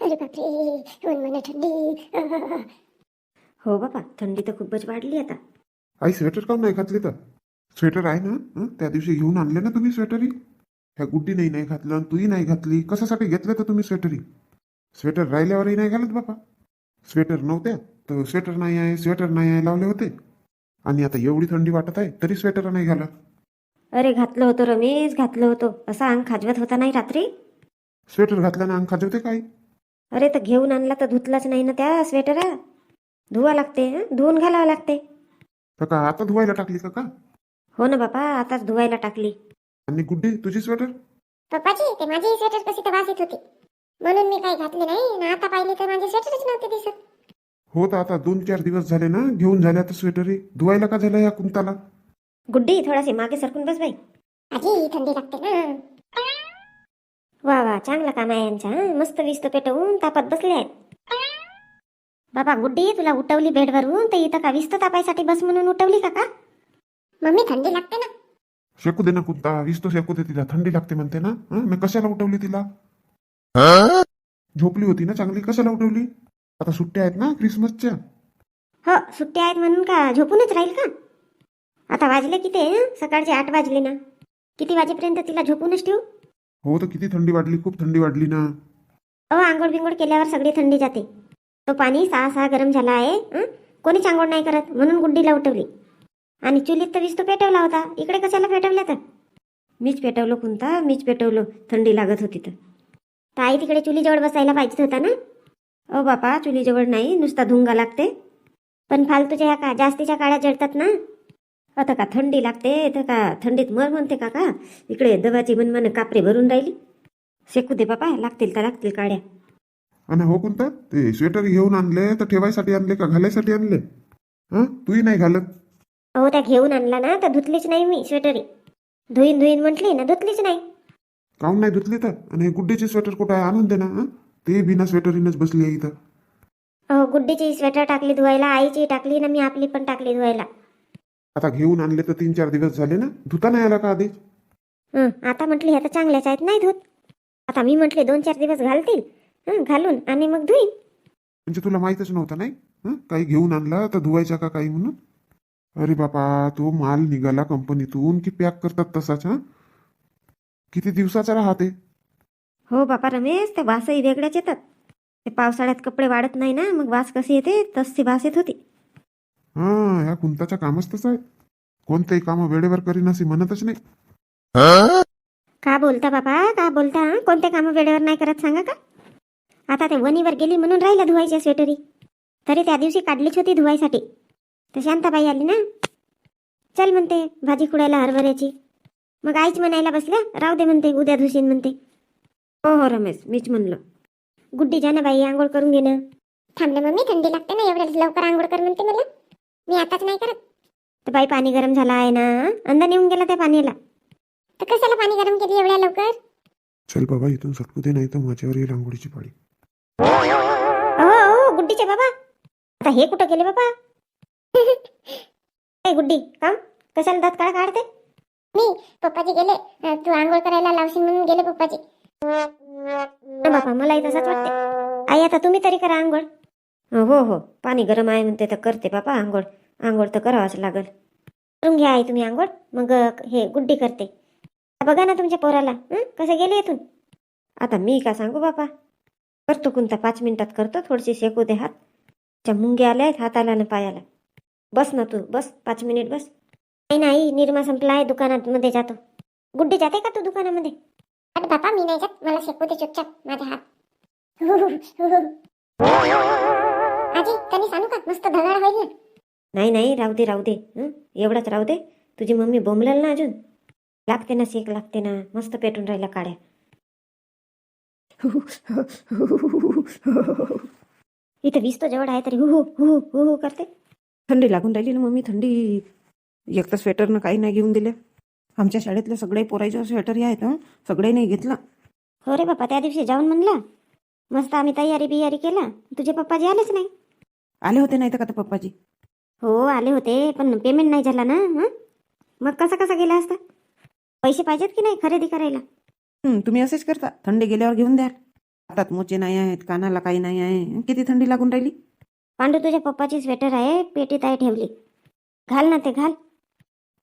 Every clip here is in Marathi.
अरे बापरे ऊन मला थंडी हो बाबा थंडी तर खूपच वाढली आता. आई स्वेटर काऊन नाही घातली तर? स्वेटर आहे ना? हं? त्या दिवशी घेऊन आणले ना तुम्ही स्वेटरी ह्या गुड्डीनेही नाही घातलं आणि तूही नाही घातली. कशासाठी घेतलं तर तुम्ही स्वेटरी स्वेटर राहिल्यावरही नाही घालत बापा स्वेटर नव्हत्या तर स्वेटर नाही आहे स्वेटर नाही आहे लावले होते. आणि आता एवढी थंडी वाटत आहे तरी स्वेटर नाही घालत. अरे घातलं होतं रमेश घातलं होतं. असा अंग खाजवत होता नाही रात्री? स्वेटर घातल्यानं अंग खाजवते काय? अरे तर घेऊन आणला तर धुतलाच नाही ना त्या स्वेटरा? धुवा लागते हं? धुवून घालावं लागते. तर का आता धुवायला टाकली का का? हो ना बापा आताच धुवायला टाकली. आणि गुड्डी तुझी स्वेटर? पप्पाजी ते माझी स्वेटर कशी तर वाजत होती. म्हणून मी काही घातले नाही आणि आता पाहिले तर माझे स्वेटरच नव्हते दिसत. हो तर आता दोन चार दिवस झाले ना घेऊन झाल्या तर स्वेटरी. धुवायला का झालं या कुंताला? गुड्डी थोडासे मागे सरकून बस बाई. आजी थंडी लागते ना. वा वा चांगला काम आहे यांचा हं? मस्त विस्त पेटवून तापत बसले आहेत. बाबा गुड्डी तुला उठवली बेडवरून तर इथं का विस्त तापायसाठी बस म्हणून उठवली का का? मम्मी थंडी लागते ना. शेकू दे ना कुंता वीस तो शेकू दे तिला थंडी लागते म्हणते ना हं? मी कशाला उठवली तिला? झोपली होती ना चांगली कशाला उठवली? आता सुट्ट्या आहेत ना क्रिसमसच्या. हो सुट्टी आहेत म्हणून का झोपूनच राहील का? आता वाजले किती हं? सकाळचे आठ वाजले ना. किती वाजेपर्यंत तिला झोपूनच ठेवू? हो तर किती थंडी वाढली खूप थंडी वाढली ना. अहो आंघोळ बिंघोळ केल्यावर सगळी थंडी जाते. तो पाणी सहा सहा गरम झाला आहे हं? कोणीच आंघोळ नाही करत म्हणून गुड्डीला उठवली. आणि चुलीत तर वीज तो पेटवला होता. इकडे कशाला पेटवल्या तर? मीच पेटवलो कोणता मीच पेटवलो. थंडी लागत होती तर. तर आई तिकडे चुलीजवळ बसायला पाहिजे होता ना? अहो बापा चुलीजवळ नाही नुसता धुंगा लागते. पण फालतूच्या ह्या का जास्तीच्या काळ्या जळतात ना? आता का थंडी लागते तर का थंडीत मर म्हणते का का इकडे दवाची मनमान कापरे भरून राहिली. शेकू दे बापा लागतील तर लागतील काड्या. आणि हो कोणता ते स्वेटर घेऊन आणले तर ठेवायसाठी आणले का घालायसाठी आणले? हा? तूही नाही घालत? अहो त्या घेऊन आणला ना तर धुतलीच नाही मी स्वेटरी धुईन धुईन म्हटली ना धुतलीच नाही. काऊन नाही धुतली तर? आणि गुड्डीची स्वेटर कुठं आहे? आणून दे ना हं? ते बिना स्वेटरीनच बसली आहे इथं. अहो गुड्डीची स्वेटर टाकली धुवायला आईची टाकली ना मी आपली पण टाकली धुवायला. आता घेऊन आणले तर तीन चार दिवस झाले ना? धुता नाही आला का आधी हं, आता म्हटली ह्या तर चांगल्याच आहेत. नाही धुत. आता मी म्हटले दोन चार दिवस घालतील. हं, घालून आणि मग धुईन. म्हणजे तुला माहीतच नव्हतं नाही? हं? काही घेऊन आणला तर धुवायचा का काही म्हणून? अरे बापा तो माल निघाला कंपनीतून की पॅक करतात तसाच हा? किती दिवसाचा राहते? हो बापा रमेश ते वासही वेगळ्याच येतात. ते पावसाळ्यात कपडे वाढत नाही ना मग वास कशी येते? तशी वास येत होती. हा ह्या कुंताचं कामच तसं आहे कोणतेही काम वेळेवर करीन असे म्हणतच नाही. का बोलता बाबा? का बोलता? हं? कोणते कामं वेळेवर नाही करत सांगा का? आता ते वणीवर गेली म्हणून राहिल्या धुवायच्या स्वेटरी. तरी त्या दिवशी काढलीच होती धुवायसाठी. तर शांताबाई आली ना? चल म्हणते भाजी खुडायला हरभऱ्याची. मग आईच म्हणायला बसल्या राहू दे म्हणते उद्या धुशीन म्हणते. हो हो रमेश मीच म्हणलं. गुड्डी जा ना बाई आंघोळ करून घे ना थांबले मम्मी थंडी लागते ना एवढ्या लवकर आंघोळ कर म्हणते मला. मी आताच नाही करत. तर बाई पाणी गरम झाला आहे ना अंदर येऊन गेला त्या पाण्याला. तर कशाला पाणी गरम केली एवढ्या लवकर? चल बाबा इथून सटकू दे नाही तर माझ्यावर येईल आंघोळीची पाळी. हो हो गुड्डीचे बाबा. आता हे कुठं गेले बाबा? ए गुड्डी काम कशाला दात काढा काढते? मी पप्पाजी गेले. अं, तू आंघोळ करायला लावशील म्हणून गेले पप्पाजी. ना बापा मलाही तसंच वाटते आई आता तुम्ही तरी करा आंघोळ. हो हो. पाणी गरम आहे म्हणते तर करते बापा आंघोळ. आंघोळ तर करावंच लागल. करून घ्या आई तुम्ही आंघोळ. मग हे गुड्डी करते. बघा ना तुमच्या पोराला? कसे गेले इथून? आता मी का सांगू बापा? करतो कोणता पाच मिनिटात करतो. थोडीशी शेकू दे हात. त्या मुंग्या आल्या आहेत हाताला ना पायाला. बस ना तू बस. पाच मिनिट बस. नाही नाही निरमा संपला आहे दुकानात मध्ये जातो. गुड्डी जाते का तू दुकानामध्ये? अरे बापा मी नाही जात. मला शेकू दे चुपचाप. माझे हात. आजी त्यांनी सांगू का? मस्त धगाड होईल ना नाही नाही राहू दे राहू दे. हं? एवढाच राहू दे. तुझी मम्मी बोंबलेल ना अजून? लागते ना शेक लागते ना. मस्त पेटून राहिला काड्या. इथं वीस तो जवळ आहे तरी हु हु हु हु हु करते. थंडी लागून राहिली ना मम्मी थंडी. एक तर स्वेटरनं काही नाही घेऊन दिले. आमच्या शाळेतले सगळे पोरायचे स्वेटर आहेत हं? सगळे नाही घेतलं. हो रे बापा त्या दिवशी जाऊन म्हणला. मस्त आम्ही तयारी बियारी केला. तुझे पप्पाजी आलेच नाही. आले होते नाही तर का ते पप्पाजी? हो आले होते पण पेमेंट नाही झाला ना हं? मग कसा कसा गेला असता? पैसे पाहिजेत की नाही खरेदी करायला? हं, तुम्ही असेच करता. थंडी गेल्यावर घेऊन द्याल हातात मोचे नाही आहेत कानाला काही नाही आहे. किती थंडी लागून राहिली? पांडू तुझ्या पप्पाची स्वेटर आहे पेटीत आहे ठेवली. घाल ना ते घाल.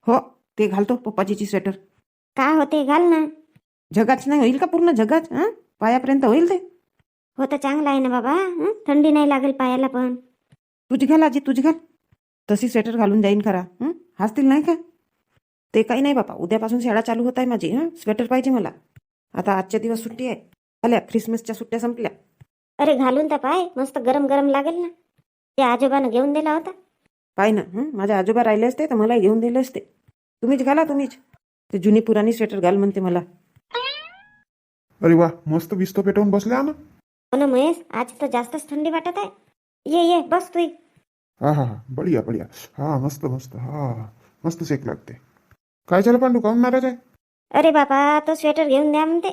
हो ते घालतो पप्पाजीची स्वेटर का होते घाल ना. जगाच नाही होईल का पूर्ण जगाच हां पायापर्यंत होईल ते? हो तर चांगला आहे ना बाबा हं? थंडी नाही लागेल पायाला पण. तुझी घाल आजी तुझी घाल. तशी स्वेटर घालून जाईन खरा. हं? हसतील नाही का? ते काही नाही बापा. उद्यापासून शाळा चालू होत आहे माझी. हं? स्वेटर पाहिजे मला. आता आजच्या दिवस सुट्टी आहे. आल्या ख्रिसमसच्या सुट्ट्या संपल्या. अरे घालून तर पाय. मस्त गरम गरम लागेल ना. त्या आजोबानं घेऊन दिला होता. पाय ना. हं? माझे आजोबा राहिले असते तर मलाही घेऊन दिले असते. तुम्हीच घाला तुम्हीच. ते जुनी पुराणी स्वेटर घाल म्हणते मला. अरे वा मस्त विस्तो पेटवून बसल्या ना. हो ना महेश आज तर जास्तच थंडी वाटत आहे. ये ये बस तू हा हा हा. बढिया बढिया. हा मस्त मस्त. हा मस्त शेक लागते. काय झालं पांडू? काऊन नाराज आहे? अरे बाबा तो स्वेटर घेऊन द्या म्हणते.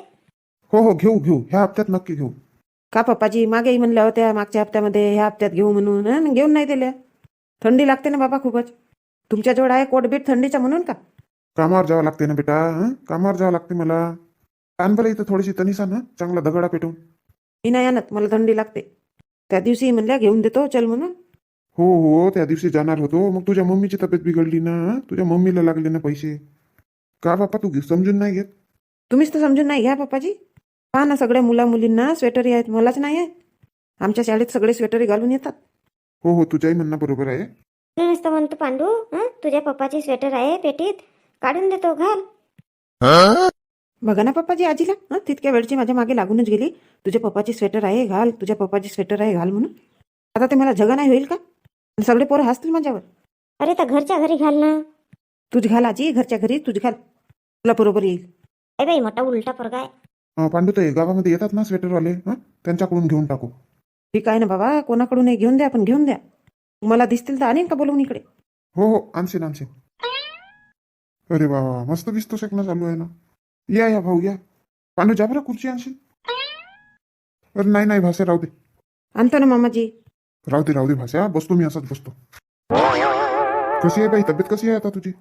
हो हो घेऊ घेऊ. ह्या हप्त्यात नक्की घेऊ. का पप्पाजी? मागेही म्हणल्या होत्या मागच्या हप्त्यामध्ये ह्या हप्त्यात घेऊ म्हणून हं? घेऊन नाही दिल्या. थंडी लागते ना बाबा खूपच. तुमच्याजवळ आहे कोटबीट थंडीचा म्हणून का? कामावर जावं लागते ना बेटा हं? कामावर जावं लागते मला. आण बरं इथं थोडीशी तनिसा ना चांगला दगडा पेटवून मी नाही आणत मला थंडी लागते. त्या दिवशी म्हणल्या घेऊन देतो चल म्हणून. हो हो त्या दिवशी जाणार होतो. मग तुझ्या मम्मीची तब्येत बिघडली ना हं? तुझ्या मम्मीला लागले ना पैसे. का बापा तू घे- समजून नाही घेत? तुम्हीच तर समजून नाही घ्या पप्पाजी. पहा ना सगळ्या मुला मुलींना स्वेटरी आहेत मलाच नाही आहेत आमच्या शाळेत सगळे स्वेटरी घालून येतात. हो हो तुझ्याही म्हणणं बरोबर आहे. तू नुसतं म्हणतो पांडू हं? तुझ्या पप्पाची स्वेटर आहे पेटीत. काढून देतो घाल. बघा ना पप्पाजी आजीला. हं? तितक्या वेळची माझ्या मागे लागूनच गेली. तुझ्या पप्पाची स्वेटर आहे घाल. तुझ्या पप्पाची स्वेटर आहे घाल म्हणून. आता ते मला जगा नाही होईल का? सगळे पोरं हसतील माझ्यावर. अरे तर घरच्या घरी घाल ना. तुझ घाल आजी घरच्या घरी तुझ घाल. तुला बरोबर येईल. ए बाई मोठा उलटा पोरगा आहे. अं, पांडू ते गावामध्ये येतात ना स्वेटरवाले हं? त्यांच्याकडून घेऊन टाकू. ठीक आहे ना बाबा कोणाकडूनही घेऊन द्या पण घेऊन द्या. मला दिसतील तर आणीन का बोलवून इकडे? हो हो आणशीन आणशीन. अरे वा वा, मस्त विस्तो शेकणं चालू आहे ना. या या भाऊ या. पांडू जा बरं खुर्ची आणशील. अरे नाही नाही भाषा राहू दे. आणतो ना मामाजी. राहू दे राहू दे भाषा बसतो मी असाच बसतो. कशी आहे बाई तब्येत कशी आहे आता तुझी?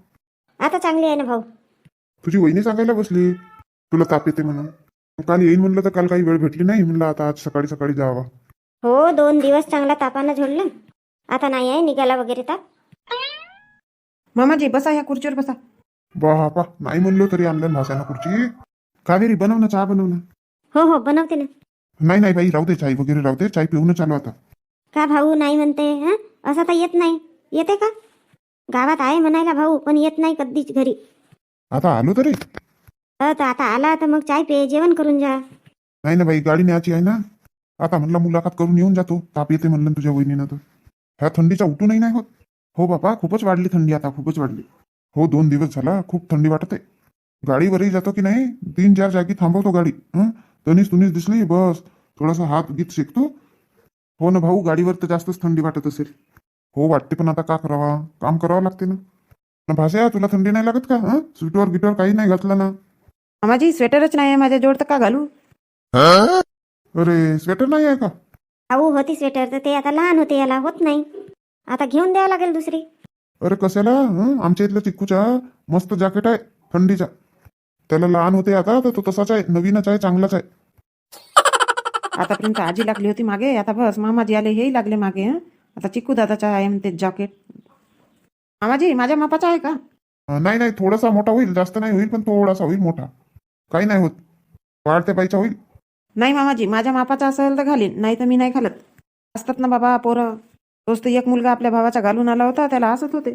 आता चांगली आहे ना भाऊ. तुझी वहिनी सांगायला बसली? तुला ताप येते म्हणून. काल येईन म्हणलं तर काल काही वेळ भेटली नाही म्हणलं आता आज सकाळी सकाळी जावा. हो दोन दिवस चांगला तापानं झोडलं. आता नाही आहे निघाला वगैरे ताप. मामाजी बसा ह्या खुर्चीवर बसा. बापा नाही म्हणलो तरी आणलं भाषानं खुर्ची. कावेरी बनव ना चहा बनव ना. हो हो बनवते ना. नाही नाही बाई राहू दे चाय वगैरे राहू दे. चाय पिऊन चालू आता. का भाऊ नाही म्हणते हं? असं तर येत नाही. येते का? गावात आहे म्हणायला भाऊ पण येत नाही कधीच घरी. आता आलो तरी? अ, तर आता आला तर मग चाय पे जेवण करून जा. नाही ना बाई गाडी न्यायची आहे ना. आता म्हणलं मुलाखत करून येऊन जातो. ताप येते म्हणलं ना तुझ्या वहिनीनं तर. ह्या थंडीचा उठूनही नाही होत. हो बापा खूपच वाढली थंडी आता खूपच वाढली. हो दोन दिवस झाला खूप थंडी वाटत. आहे गाडीवरही जातो की नाही? तीन चार जागी थांबवतो गाडी हं? तनीच तुनीच दिसली बस. थोडासा हात गीत शिकतो. हो ना भाऊ गाडीवर तर जास्तच थंडी वाटत असेल. हो वाटते पण आता का करावा? काम करावं लागते ना. ना भाषा तुला थंडी नाही लागत का? हं? स्वीटवर गिटवर काही नाही घातलं ना. मामाजी स्वेटरच नाही आहे माझ्या जोड तर का घालू? अरे स्वेटर नाही आहे का? भाऊ होती स्वेटर तर ते आता लहान होते याला होत नाही. आता घेऊन द्यावं लागेल दुसरी. अरे कशाला? हं? आमच्या इथल्या चिक्कूचा मस्त जॅकेट आहे थंडीचा त्याला लहान होते आता तर तो तसाच आहे नवीनच आहे चांगलाच आहे. आतापर्यंत आजी लागली होती मागे. आता बस मामाजी आले हेही लागले मागे हं. आता चिकू दादाचा आहे म्हणते जॉकेट. मामाजी माझ्या मापाचा आहे का? अं, नाही नाही थोडासा मोठा होईल. जास्त नाही होईल पण थोडासा होईल मोठा. काही नाही होत. वाढत्या पाहिजे होईल. नाही मामाजी माझ्या मापाचा असेल तर घालीन. नाही तर मी नाही घालत. असतात ना बाबा पोरं. तोच तर एक मुलगा आपल्या भावाचा घालून आला होता त्याला हसत होते.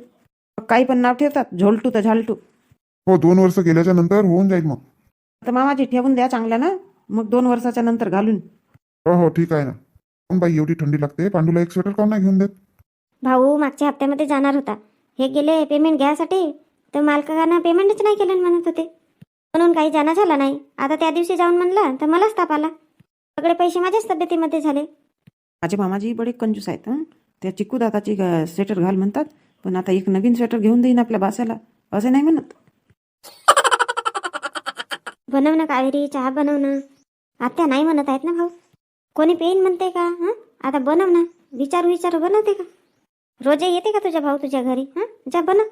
काही पण नाव ठेवतात झोलटू तर झालटू. हो दोन वर्ष गेल्याच्यानंतर होऊन जाईल मग. तर मामाजी ठेवून द्या चांगल्या ना. मग दोन वर्षाच्या नंतर घालून. हो हो ठीक आहे ना. पण बाई एवढी थंडी लागते. पांडूला एक स्वेटर काऊन नाही घेऊन देत? भाऊ मागच्या हप्त्यामध्ये जाणार होता. हे गेले पेमेंट घ्यायसाठी तर मालकानं पेमेंटच नाही केलं म्हणत होते. म्हणून काही जाणं झालं नाही. आता त्या दिवशी जाऊन म्हणलं तर मलाच ताप आला. सगळे पैसे माझ्याच तब्येतीमध्ये झाले. माझे मामाजी बडे कंजूस आहेत हं. त्या चिकू दादाची ग- स्वेटर घाल म्हणतात. पण आता एक नवीन स्वेटर घेऊन देईन आपल्या बासाला. असे नाही म्हणत. बनव ना कावेरी चहा बनव ना आत्या नाही म्हणत आहेत ना भाऊ? कोणी पेईन म्हणते का हं? आता बनव ना विचारू विचारू बनवते का? रोज़े येते का तुझ्या भाऊ तुझ्या घरी हं? जा बनव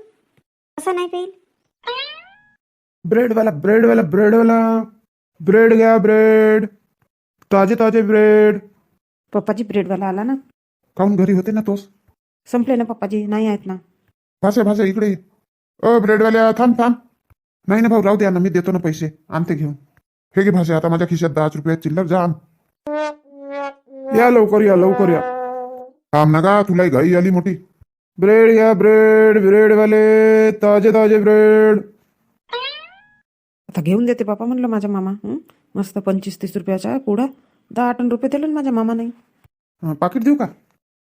असं नाही पेईल ब्रेडवाला ब्रेडवाला ब्रेडवाला ब्रेड घ्या ब्रेड. ताजे ताजे ब्रेड. पप्पाजी ब्रेडवाला आला ना? काहून घरी होते ना तोच. संपले ना पप्पाजी नाही आहेत ना. भाषा भाषा इकडे ये. अ ब्रेडवाल्या थांब थांब. नाही ना भाऊ राहू द्या ना मी देतो ना पैसे. आणते घेऊन. हे घे भाषा आता माझ्या खिशात दहा रुपये चिल्लर जा आण. या लवकर या लवकर या थांब ना का तुला घाई आली मोठी ब्रेड घ्या ब्रेड ब्रेडवाले ताजे ताजे ब्रेड। आता घेऊन देते बापा म्हणलं माझ्या मामा हं? मस्त पंचवीस तीस रुपयाचा पुढं दहा आठ रुपये दिले ना माझ्या मामा नाही अं, पाकिट देऊ का?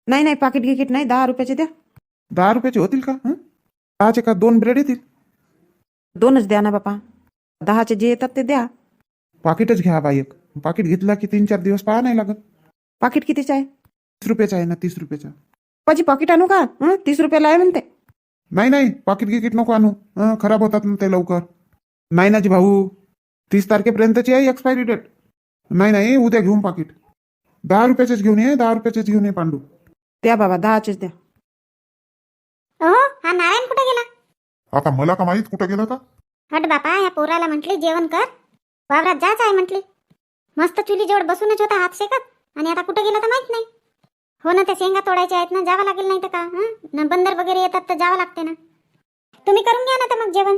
नाही नाही पाकिट गिकीट नाही दहा रुपयाचे द्या. दहा रुपयाचे होतील का हं? दहाचे का दोन ब्रेड येतील. दोनच द्या ना बापा. दहाचे जे येतात ते द्या. पाकिटच घ्या बा एक. पाकिट घेतला की तीन चार दिवस पहा नाही लागत. पाकिट कितीचं आहे? तीस रुपयाचा आहे ना तीस रुपयाचा. पप्पाजी पाकिट आणू का? हं? तीस रुपयाला आहे म्हणते. नाही नाही पाकिट गिकिट नको आणू. हं, खराब होतात ना ते लवकर. नाही ना जी भाऊ तीस तारखेपर्यंतची आहे एक्सपायरी डेट नाही नाही उद्या घेऊन पाकिट दहा रुपयाचेच घेऊन ये दहा रुपयाचेच घेऊन ये पांडू. द्या बाबा दहाचेच द्या. हो हा नारायण कुठे गेला? आता मला का माहीत कुठं गेला का हट बापा या पोराला म्हटली जेवण कर. वावरात जाच आहे म्हटली. मस्त चुली जवळ बसूनच होता हात शेकत. आणि आता कुठे गेला तर माहीत नाही. हो ना त्या शेंगा तोडायच्या आहेत ना जावं लागेल नाही तर का हं? ना बंदर वगैरे येतात तर जावं लागते ना. तुम्ही करून घ्या ना तर मग जेवण.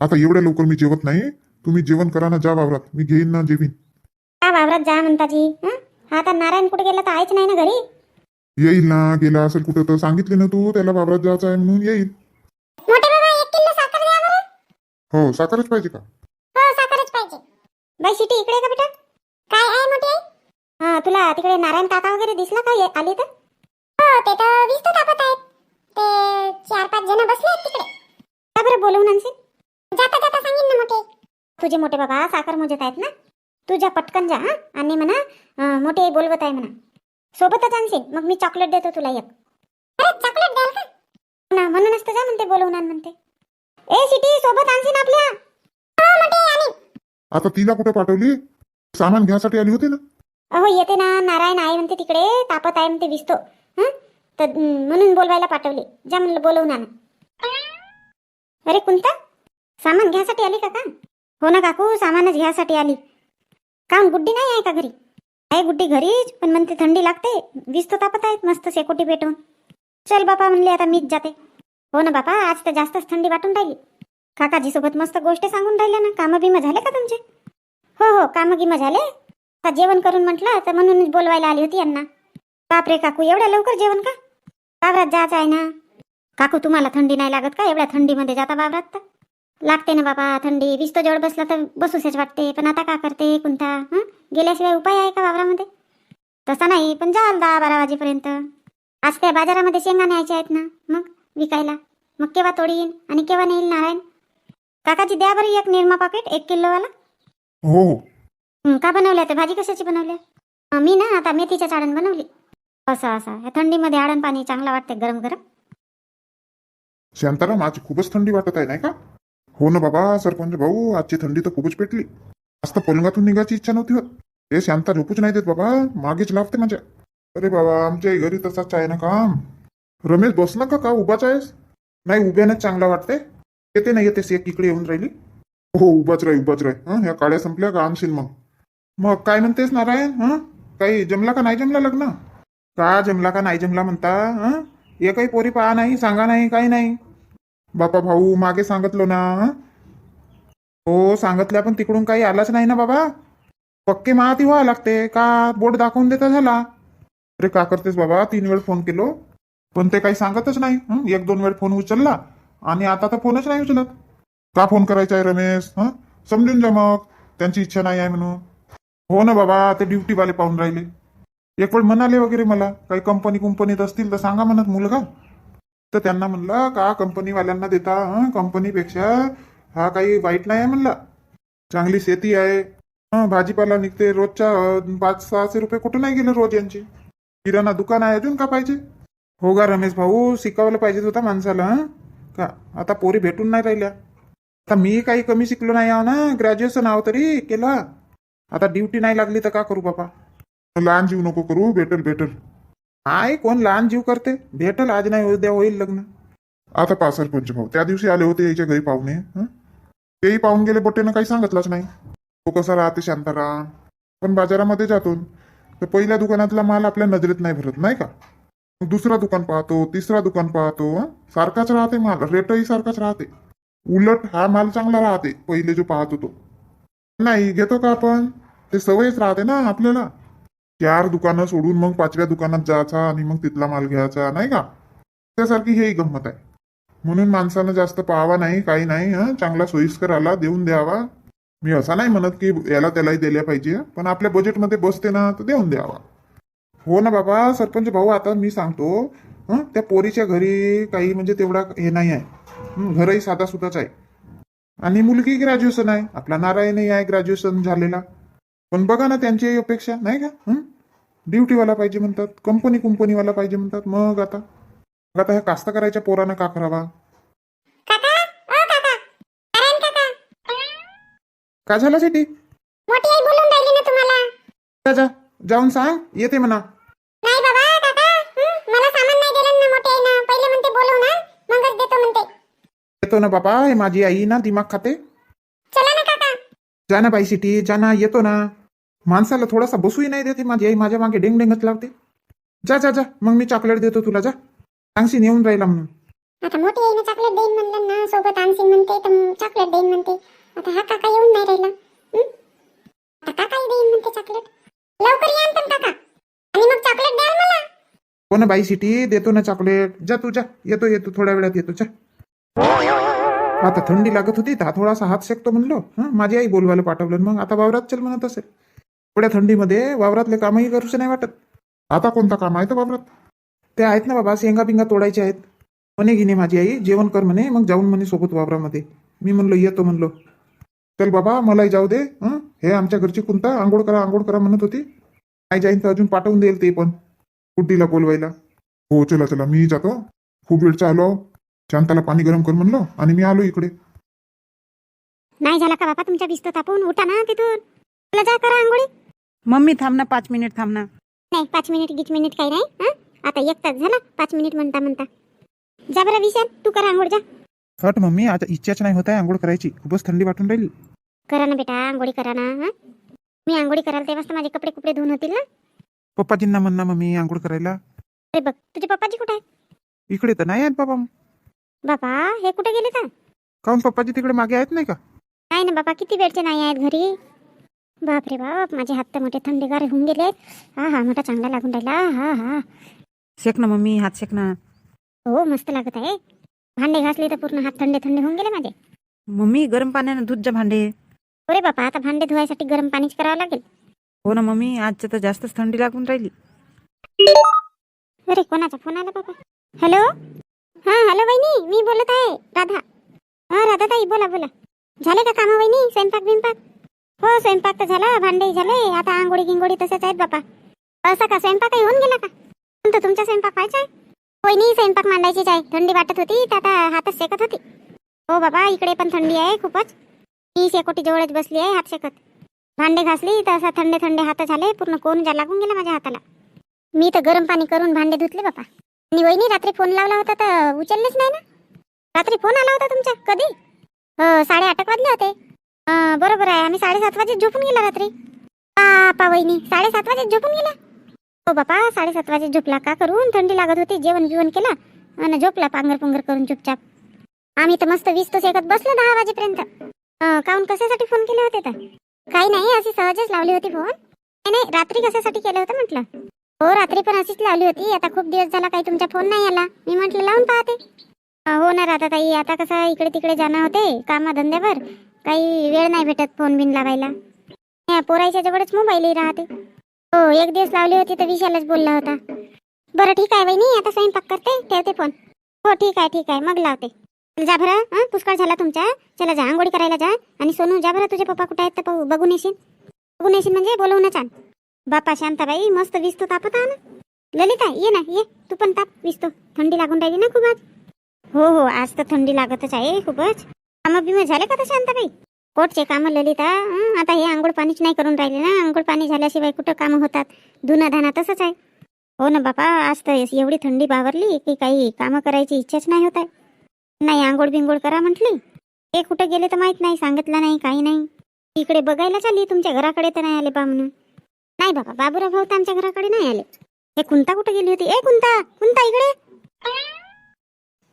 आता एवढ्या लवकर मी जेवत नाही. तुम्ही जेवण करा ना जा वावरात. मी घेईन ना जेवीन. का वावरात जा म्हणता जी हं? हा आता नारायण कुठे गेला तर आहेच नाही ना घरी? येईल ना गेला असेल कुठं तर सांगितले ना तू त्याला वावरात जायचं आहे म्हणून येईल. मोठे बाबा एक किलो साखर द्या बरं. हो साखरच पाहिजे का? हो साखरच पाहिजे. बाई सिटी इकडे का बेटा? काय आहे मोठी आई? हा तुला तिकडे नारायण काका वगैरे दिसला का? ये- आली तर? हो ते तर वीस तर तापत आहेत. ते चार पाच जण बसले आहेत तिकडे. का बरं बोलवून आणशील जाता जाता सांगेन ना मोठे. तुझे मोठे बाबा साखर मोजत आहेत ना? तू जा पटकन जा हा. आणि म्हणा अं, मोठे बोलवत आहे म्हणा. सोबतच आणशील मग मी चॉकलेट देतो तुला एक. चॉकलेट द्याल का? ना म्हणूनच तर जा म्हणते बोलवून आण म्हणते. ए सिटी सोबत आणशील आपल्या? हो, आता तिला कुठे पाठवली? सामान घ्यासाठी आली होती ना? अहो येते ना नारायण आहे म्हणते तिकडे तापत आहे म्हणते विसतो हं? तर म्हणून बोलवायला पाठवले. जा म्हणलं बोलवून आणा अरे कुंता सामान घ्यासाठी आली का का हो ना काकू सामानच घ्यासाठी आली. काम गुड्डी नाही आहे का घरी? आहे गुड्डी घरीच पण म्हणते थंडी लागते. वीस तापत आहेत मस्त शेकोटी पेटवून. चल बापा म्हणले आता मीच जाते. हो ना बापा आज तर जास्तच थंडी वाटून राहिली. काकाजी सोबत मस्त गोष्ट सांगून राहिल्या ना कामं बिमं झाले का तुमचे? हो हो कामं गिमं झाले. का जेवण करून म्हटलं? तर म्हणूनच बोलवायला आली होती यांना. बापरे काकू एवढ्या लवकर जेवण का? बाबरात जायचं आहे ना? काकू तुम्हाला थंडी नाही लागत का? एवढ्या थंडीमध्ये जाता बाबरात तर. लागते ना बाबा थंडी. विस्तो जवळ बसला तर बसूसेच वाटते. पण आता का करते कोणता हं? गेल्याशिवाय उपाय आहे का वावरामध्ये तसा नाही पण जाल दहा बारा वाजेपर्यंत. आज त्या बाजारामध्ये शेंगा न्यायच्या आहेत ना? मग? विकायला. मग केव्हा तोडीन आणि केव्हा नेईल नारायण? काकाची द्या बरं एक निरमा पाकिट एक किलोवाला. हो हो. का बनवल्या ते भाजी कशाची बनवल्या? मी ना आता मेथीच्या चाळण बनवली. असं असं. या थंडीमध्ये आडण पाणी चांगलं वाटते गरम गरम. शांताराम आज खूपच थंडी वाटत आहे नाही का? हो ना बाबा सरपंच भाऊ आजची थंडी तर खूपच पेटली. आज तर पलंगातून निघायची इच्छा नव्हती होत. ते शांता झोपूच नाही देत बाबा. मागेच लावते माझ्या. अरे बाबा आमच्या घरी तसाच आहे ना काम. रमेश बस ना का? का उभाच आहेस? नाही उभ्यानेच चांगला वाटते. येते नाही येते एक इकडे येऊन राहिली. हो उभाच राही उभाच राही हं ह्या काळ्या संपल्या का? आणशील मग. मग काय म्हणतेस नारायण हं? काही जमला का नाही जमला लग्न? का जमला का नाही जमला म्हणता हं? एकही पोरी पहा नाही सांगा नाही काही नाही. बापा भाऊ मागे सांगितलो ना हं? हो सांगितल्या पण तिकडून काही आलाच नाही ना बाबा. पक्के महाती व्हावं लागते का बोट दाखवून देता झाला? अरे का करतेस बाबा? तीन वेळ फोन केलो. पण ते काही सांगतच नाही हं? एक दोन वेळ फोन उचलला आणि आता तर फोनच नाही उचलत. का फोन करायचा आहे रमेश हं? समजून जा मग. त्यांची इच्छा नाही आहे म्हणून. हो ना बाबा ते ड्युटीवाले पाहून राहिले. एक वेळ म्हणाले वगैरे मला काही कंपनी कुंपनीत असतील तर सांगा म्हणत मुलगा. तर त्यांना म्हणलं का कंपनीवाल्यांना देता हं? कंपनीपेक्षा हा काही वाईट नाही आहे म्हणला. चांगली शेती आहे. हं भाजीपाला निघते रोजच्या अं, पाच सहाशे रुपये कुठं नाही गेले रोज यांची. किराणा दुकान आहे अजून का पाहिजे? हो का रमेश भाऊ शिकवलं पाहिजे होता माणसाला हं? का? आता पोरी भेटून नाही राहिल्या. आता मी काही कमी शिकलो नाही आहो ना. ग्रॅज्युएशन आहो तरी केला. आता ड्युटी नाही लागली तर का करू बापा? लहान जीव नको करू भेटल भेटल. आहे कोण लहान जीव करते? भेटल आज नाही उद्या होईल लग्न. आता पा सरपंच भाऊ त्या दिवशी आले होते याच्या घरी पाहुणे हं? तेही पाहून गेले बट्टेनं काही सांगितलंच नाही. तो कसा राहते शांताराम पण बाजारामध्ये जातो. तर पहिल्या दुकानातला माल आपल्या नजरेत नाही भरत नाही का? मग दुसरा दुकान पाहतो तिसरा दुकान पाहतो हं? सारखाच राहते माल रेटही सारखाच राहते. उलट हा माल चांगला राहते पहिले जो पाहतो तो. नाही घेतो का आपण? ते सवयच राहते ना आपल्याला. चार दुकानं सोडून मग पाचव्या दुकानात जायचा आणि मग तिथला माल घ्यायचा नाही का? त्यासारखी हेही गंमत आहे. म्हणून माणसानं जास्त पाहावा नाही काही नाही हा? चांगला सोयीस्कर आला देऊन द्यावा. मी असा नाही म्हणत की याला त्यालाही दिल्या पाहिजे पण आपल्या बजेटमध्ये बसते ना तर देऊन द्यावा. हो ना बाबा सरपंच भाऊ आता मी सांगतो हं? त्या पोरीच्या घरी काही म्हणजे तेवढा हे नाही आहे. घरही साधा सुद्धाच आहे. आणि मुलगी ग्रॅज्युएशन आहे. आपला नारायणही आहे ग्रॅज्युएशन झालेला. पण बघा ना त्यांची अपेक्षा नाही का? हं? ड्युटीवाला पाहिजे म्हणतात कंपनी कंपनीवाला पाहिजे म्हणतात. मग आता? मग आता ह्या कास्तकाराच्या पोरानं का करावा? काय झालं सिटी? जा. जाऊन सांग. येते म्हणा नाही बाबा काका हं, मला सामान नाही दिलं ना मोठी आईनं पहिले म्हणते बोलव ना मगच देतो म्हणते येतो ना बाबा हे माझी आई ना दिमाग खाते. चला ना काका. जा ना बाई सिटी जा ना येतो ना. माणसाला थोडासा बसूही नाही देते माझी आई माझ्या मागे डेंग डेंगत लावते. जा जा जा मग मी चॉकलेट देतो तुला जा. सांगशील येऊन राहिला म्हणून. आता मोठी आईनं चॉकलेट देईन म्हणलं ना सोबत म्हणते तर चॉकलेट देईन म्हणते. आता हा काका येऊन नाही राहिला. हं? आता काकाही देईन म्हणते चॉकलेट लवकर या पण काका. आणि मग चॉकलेट द्याल मला. हो ना बाई सिटी देतो ना चॉकलेट जा तू जा. येतो येतो थोड्या वेळात येतो जा. आता थंडी लागत होती तर हा थोडासा हात शेकतो म्हणलो. हं माझी आई बोलवायला पाठवलं. मग आता वावरात चल म्हणत असेल. एवढ्या थंडीमध्ये वावरातले कामही करूच नाही वाटत. आता कोणता काम आहे तर वावरात? ते आहेत ना बाबा शेंगा बिंगा तोडायचे आहेत. म्हणे घेणे माझी आई जेवण कर म्हणे मग जाऊन म्हणे सोबत वावरामध्ये. मी म्हणलो येतो म्हणलो. चल बाबा मलाही जाऊ दे हं? हे आमच्या घरची कोणता आंघोळ करा आंघोळ करा म्हणत होती. आई जाईन तर अजून पाठवून देईल ते पण कुड्डीला बोलवायला. हो चला चला मी जातो. खूप वेळचा आलो शांताला पाणी गरम कर म्हणलो आणि मी आलो इकडे. नाही झाला का बाबा तुमच्या बिस्त तापून? उठा ना तिथून. चला जा करा आंघोळी. मम्मी थांब ना पाच मिनिट थांब ना. नाही पाच मिनिट गीच मिनिट काही नाही हं? आता एक तास झाला पाच मिनिट म्हणता म्हणता. जा बरं विशाल तू करा आंघोळ जा. हट मम्मी आता इच्छाच नाही होत आहे आंघोळ करायची. खूपच थंडी वाटून राहिली. करा ना बेटा आंघोळी करा ना हं? मी आंघोळी कराल तेव्हाच तर माझे कपडे कुपडे धुवून होतील ना. पप्पाजींना म्हण ना मम्मी आंघोळ करायला. अरे बघ तुझे पप्पाजी कुठे आहेत? इकडे तर नाही आहेत बाबा. बाबा हे कुठे गेले तर? काऊन पप्पाजी तिकडे मागे आहेत नाही का? नाही ना बाबा किती वेळचे नाही आहेत घरी? बाप रे बाप माझे हात तर मोठे थंडीगार होऊन गेले हा हा मोठा चांगला लागून राहिला. हा हा. शेक ना मम्मी हात शेक ना. हो मस्त लागत आहे. भांडे घासले तर पूर्ण हात थंडे थंडे होऊन गेले माझे. मम्मी गरम पाण्यानं धुत जा भांडे. अरे बापा आता भांडे धुवायसाठी गरम पाणीच करावं लागेल. हो ना मम्मी आजच्या तर जास्तच थंडी लागून राहिली. अरे कोणाचा फोन आला बाबा? हॅलो हा हॅलो वहिनी मी बोलत आहे राधा. हा राधा ताई बोला बोला. झाले का कामं वहिनी? स्वयंपाक बिंपाक? हो स्वयंपाक तर झाला भांडे झाले आता आंघोळी गिंगोळी तसेच आहेत बापा. असं का स्वयंपाकही होऊन गेला का? तर तुमचा स्वयंपाक व्हायचा आहे? वहिनी स्वयंपाक मांडायचीच आहे थंडी वाटत होती तर आता हातच शेकत होती. हो बाबा इकडे पण थंडी आहे खूपच. मी शेकोटी जवळच बसली आहे हात शेकत. भांडे घासली तर असा थंडे थंडे हात झाले पूर्ण कोण जा लागून गेला माझ्या हाताला. मी तर गरम पाणी करून भांडे धुतले बापा. वहिनी रात्री फोन लावला होता तर उचललेच नाही ना? रात्री फोन आला होता तुमचा कधी? साडे आठ वाजले होते. बरोबर आहे. आम्ही साडेसात वाजेत झोपून गेला रात्री. बापा वहिनी साडेसात वाजेत झोपून गेला? हो बापा साडेसात वाजेत झोपला का? करून थंडी लागत होती जेवण बिवण केलं आणि झोपला पांगर पुंगर करून चुपचाप. आम्ही तर मस्त वीस तो एकत बसलो दहा वाजेपर्यंत. काऊन कशासाठी फोन केले होते तर? काही नाही अशी सहजच लावली होती फोन नाही नाही रात्री कशासाठी केलं होतं म्हटलं? हो रात्री पण अशीच लावली होती. आता खूप दिवस झाला काही तुमचा फोन नाही आला. मी म्हटलं लावून पाहते. हो ना राधा ताई आता कसं इकडे तिकडे जाणं होते कामाधंद्यावर. काही वेळ नाही भेटत फोन बिन लावायला. या पोराच्या जवळच मोबाईलही राहते. हो एक दिवस लावली होती तर विशालच बोलला होता. बरं ठीक आहे वहिनी आता स्वयंपाक करते ठेवते फोन. हो ठीक आहे ठीक आहे मग लावते. जा बरं हां पुष्कळ झाला तुमचा. चला जा आंघोळी करायला जा. आणि सोनू जा बरं तुझे पप्पा कुठे आहेत तर बघून येशील. बघून येशील म्हणजे बोलवूनच आण. बापा शांताबाई मस्त विस्तो तापत आहे ना? ललिता ये ना ये. तू पण ताप विस्तो. थंडी लागून राहिली ना खूप आज हो हो आज तर थंडी लागतच आहे खूपच. कामं बिमं झाले का तर शांताबाई? कोटचे कामं ललिता? आता हे आंघोळ पाणीच नाही करून राहिले ना. आंघोळ पाणी झाल्याशिवाय कुठं कामं होतात? धुना धाना तसंच आहे. हो ना बापा आज तर एवढी थंडी बावरली की काही कामं करायची इच्छाच नाही होत आहे. नाही आंघोळ बिंगोळ करा म्हटली. ते कुठं गेले तर माहीत नाही सांगितलं नाही काही नाही. इकडे बघायला चालली तुमच्या घराकडे तर नाही आले बा म्हणून. नाही बाबा बाबूराव भाऊ तर आमच्या घराकडे नाही आले. हे कुंता कुठे गेली होती? ए कुंता कुंता इकडे.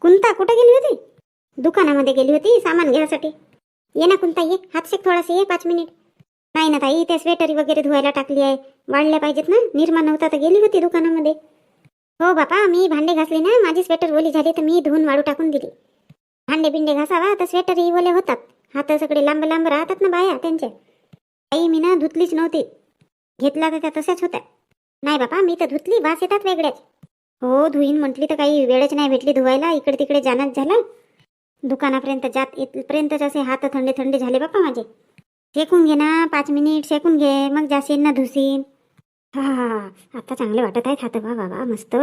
कुंता कुठे गेली होती? दुकानामध्ये गेली होती सामान घ्यायसाठी ये ना कुंता ये. हात शेक थोडासा ये पाच मिनिट. नाही ना ताई ते स्वेटरी वगैरे धुवायला टाकली आहे. वाढल्या पाहिजेत ना? निर्मा नव्हता तर गेली होती दुकानामध्ये. हो बापा मी भांडे घासले ना माझी स्वेटर ओली झाली तर मी धुवून वाळू टाकून दिली. भांडे बिंडे घासावा तर स्वेटर ओले होतात. हात सगळे लांब लांब राहतात ना बाया त्यांचे. ताई मी ना धुतलीच नव्हती. घेतला तर त्या तशाच होत्या. नाही बापा मी तर धुतली वास येतात वेगळ्याच हो धुईन म्हटली तर काही वेळच नाही भेटली धुवायला इकडे तिकडे जाणंच झालं. दुकानापर्यंत जात इथपर्यंतच असे हात थंडे थंडे झाले बापा माझे. शेकून घे ना पाच मिनिट शेकून घे मग जाशीन ना धुसीन हा हा आता चांगले वाटत आहेत हात बा बाबा मस्त.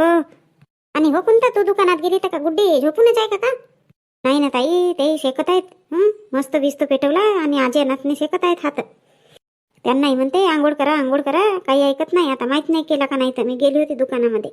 आणि हो कोणता तू दुकानात गेली तर का? गुड्डी झोपूनच आहे का का? नाही ना ताई ते शेकत आहेत. मस्त विस्त पेटवला आणि आजी अनाथने शेकत आहेत हात. त्यांनाही म्हणते आंघोळ करा आंघोळ करा. काही ऐकत नाही. आता माहीत नाही केला का नाही तर मी गेली होती दुकानामध्ये.